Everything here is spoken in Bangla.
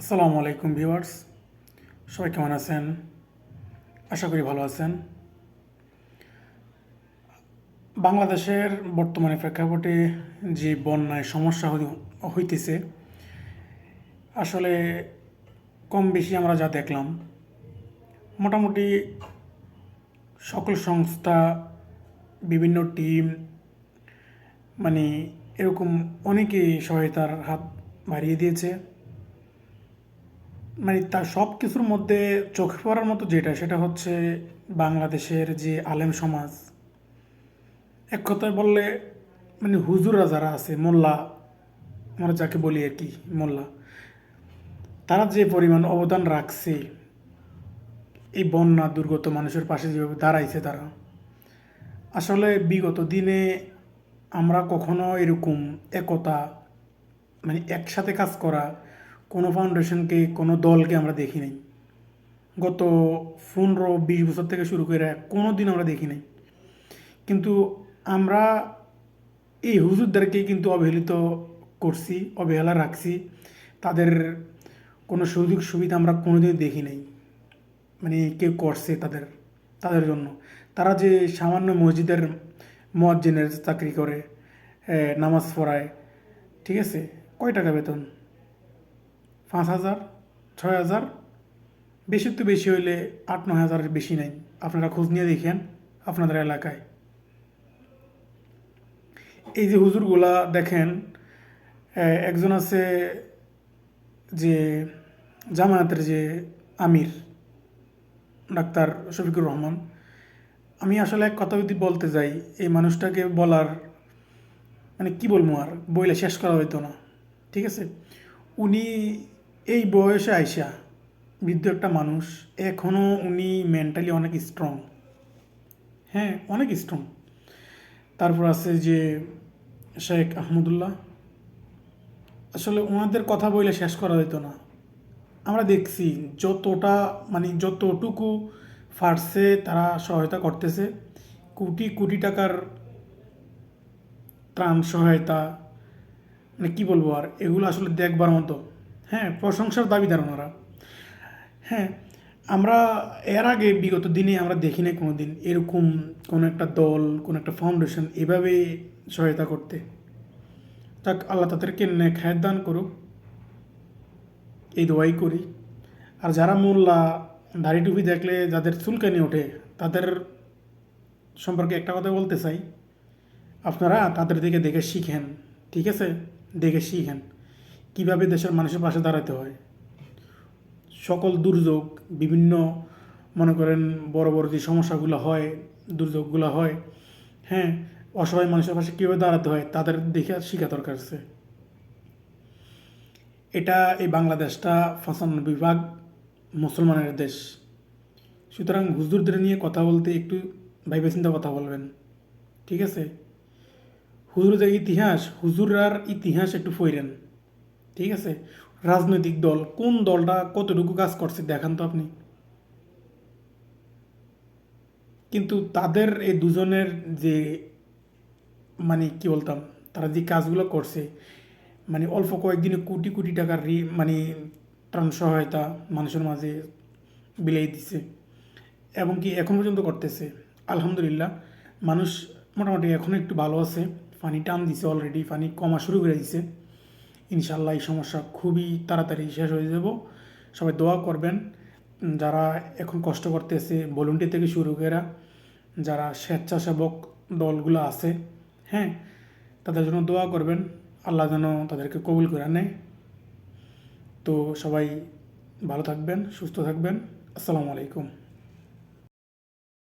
আসসালামু আলাইকুম ভিউয়ার্স। সবাই কেমন আছেন? আশা করি ভালো আছেন। বাংলাদেশের বর্তমানে প্রেক্ষাপটে যে বন্যায় সমস্যা হই- হইতেছে, আসলে কম বেশি আমরা যা দেখলাম, মোটামুটি সকল সংস্থা, বিভিন্ন টিম মানে এরকম অনেকেই সহায়তার হাত বাড়িয়ে দিয়েছে। মানে তার সব কিছুর মধ্যে চোখে পড়ার মতো যেটা, সেটা হচ্ছে বাংলাদেশের যে আলেম সমাজ। এক কথায় বললে মানে হুজুররা যারা আছে, মোল্লা, আমরা যাকে বলি আর কি, মোল্লা, তারা যে পরিমাণ অবদান রাখছে, এই বন্যা দুর্গত মানুষের পাশে যেভাবে দাঁড়াইছে তারা, আসলে বিগত দিনে আমরা কখনো এরকম একতা মানে একসাথে কাজ করা কোনো ফাউন্ডেশনকে কোনো দলকে আমরা দেখি নাই। গত পনেরো, বিশ বছর থেকে শুরু করে কোনো দিন আমরা দেখি নাই। কিন্তু আমরা এই হুজুরদেরকে কিন্তু অবহেলিত করছি, অবহেলা রাখছি। তাদের কোনো সুযোগ সুবিধা আমরা কোনোদিন দেখি নাই। মানে কেউ করছে তাদের তাদের জন্য। তারা যে সামান্য মসজিদের মজ্জিনের চাকরি করে নামাজ পড়ায়, ঠিক আছে? কয় টাকা বেতন? পাঁচ হাজার, ছয় হাজার বেশি তো বেশি হইলে আট, নয় হাজারের বেশি নাই। আপনারা খোঁজ নিয়ে দেখেন আপনাদের এলাকায়। এই যে হুজুরগুলা দেখেন একজন আছে যে জামায়াতের যে আমির, ডাক্তার শফিকুর রহমান। আমি আসলে এক কথা যদি বলতে যাই, এই মানুষটাকে বলার মানে কি বলব আর, বইলে শেষ করা হইতো না। ঠিক আছে? উনি এই বয়সে আইসা বৃদ্ধ একটা মানুষ এখনও উনি মেন্টালি অনেক স্ট্রং হ্যাঁ অনেক স্ট্রং তারপর আছে যে শেখ আহমদুল্লাহ। আসলে ওনাদের কথা বইলে শেষ করা হইতো না। আমরা দেখছি যতটা মানে যতটুকু ফার্সে তারা সহায়তা করতেছে, কোটি কোটি টাকার ত্রাণ সহায়তা মানে কী বলব আর, এগুলো আসলে দেখবার মতো। হ্যাঁ প্রশংসার দাবিদার ওনারা। হ্যাঁ আমরা এর আগে বিগত দিনে আমরা দেখি নাই কোনো দিন এরকম কোনো একটা দল, কোনো একটা ফাউন্ডেশন এভাবে সহায়তা করতে। যাক আল্লাহ তাদেরকে হায়াত দান করুক। এই দোয়াই করি। আর যারা মোল্লা, দাড়ি টুপি দেখলে যাদের চুলকানি ওঠে, তাদের সম্পর্কে একটা কথা বলতে চাই। আপনারা তাদের দিকে দেখে শিখেন, ঠিক আছে? দেখে শিখেন। কীভাবে দেশের মানুষের পাশে দাঁড়াতে হয়? সকল দুর্যোগ, বিভিন্ন মনে করেন বড় বড় যে সমস্যাগুলো হয়, দুর্যোগগুলো হয় হ্যাঁ অসহায় মানুষের পাশে কীভাবে দাঁড়াতে হয় তাদের দেখে শেখা দরকার আছে। এটা এই বাংলাদেশটা পঁচানব্বই বিভাগ মুসলমানের দেশ। সুতরাং হুজুরদের নিয়ে কথা বলতে একটু ভাইবে চিন্তা কথা বলবেন, ঠিক আছে? হুজুরদের ইতিহাস, হুজুরার ইতিহাস একটু ফইরেন ঠিক আছে? রাজনৈতিক দল, কোন দলটা কতটুকু কাজ করছে দেখান তো আপনি। কিন্তু তাদের এই দুজনের যে মানে কি বলতাম, তারা যে কাজগুলো করছে মানে অল্প কয়েকদিনে কোটি কোটি টাকার মানে ত্রাণ সহায়তা মানুষের মাঝে বিলাই দিছে এবং কি এখন পর্যন্ত করতেছে। আলহামদুলিল্লাহ, মানুষ মোটামুটি এখন একটু ভালো আছে, পানি টান দিছে অলরেডি পানি কমা শুরু করে দিছে। ইনশাল্লাহ এই সমস্যা খুবই তাড়াতাড়ি শেষ হয়ে যাব। সবাই দোয়া করবেন, যারা এখন কষ্ট করতেছে ভলেন্টিয়ার থেকে শুরু করে যারা স্বেচ্ছাসেবক দলগুলো আছে হ্যাঁ তাদের জন্য দোয়া করবেন। আল্লাহ যেন তাদেরকে কবুল করে নেয়। তো সবাই ভালো থাকবেন, সুস্থ থাকবেন। আসসালামু আলাইকুম।